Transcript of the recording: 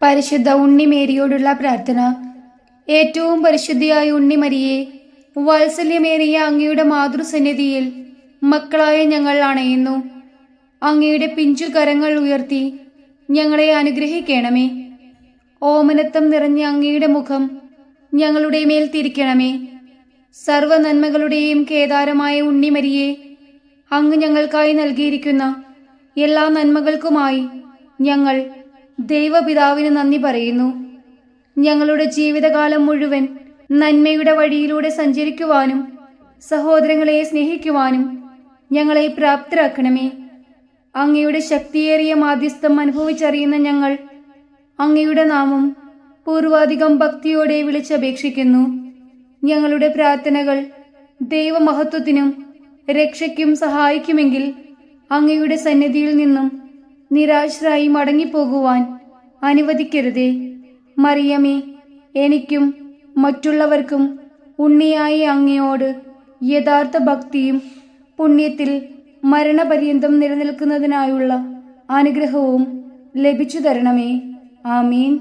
പരിശുദ്ധ ഉണ്ണിമേരിയോടുള്ള പ്രാർത്ഥന. ഏറ്റവും പരിശുദ്ധിയായ ഉണ്ണിമരിയെ വാത്സല്യമേറിയ അങ്ങയുടെ മാതൃസന്നിധിയിൽ മക്കളായ ഞങ്ങൾ അണയുന്നു. അങ്ങയുടെ പിഞ്ചു കരങ്ങൾ ഉയർത്തി ഞങ്ങളെ അനുഗ്രഹിക്കണമേ. ഓമനത്വം നിറഞ്ഞ അങ്ങയുടെ മുഖം ഞങ്ങളുടെ മേൽ തിരിക്കണമേ. സർവ നന്മകളുടെയും കേദാരമായ ഉണ്ണിമരിയെ അങ്ങ് ഞങ്ങൾക്കായി നൽകിയിരിക്കുന്ന എല്ലാ നന്മകൾക്കുമായി ഞങ്ങൾ ദൈവപിതാവിന് നന്ദി പറയുന്നു. ഞങ്ങളുടെ ജീവിതകാലം മുഴുവൻ നന്മയുടെ വഴിയിലൂടെ സഞ്ചരിക്കുവാനും സഹോദരങ്ങളെ സ്നേഹിക്കുവാനും ഞങ്ങളെ പ്രാപ്തരാക്കണമേ. അങ്ങയുടെ ശക്തിയേറിയ മാധ്യസ്ഥം അനുഭവിച്ചറിയുന്ന ഞങ്ങൾ അങ്ങയുടെ നാമം പൂർവാധികം ഭക്തിയോടെ വിളിച്ചപേക്ഷിക്കുന്നു. ഞങ്ങളുടെ പ്രാർത്ഥനകൾ ദൈവമഹത്വത്തിനും രക്ഷയ്ക്കും സഹായിക്കുമെങ്കിൽ അങ്ങയുടെ സന്നിധിയിൽ നിന്നും നിരാശരായി മടങ്ങിപ്പോകുവാൻ അനുവദിക്കരുതേ. മറിയമേ എനിക്കും മറ്റുള്ളവർക്കും ഉണ്ണിയായ അങ്ങയോട് യഥാർത്ഥ ഭക്തിയും പുണ്യത്തിൽ മരണപര്യന്തം നിലനിൽക്കുന്നതിനായുള്ള അനുഗ്രഹവും ലഭിച്ചു തരണമേ ആമീൻ.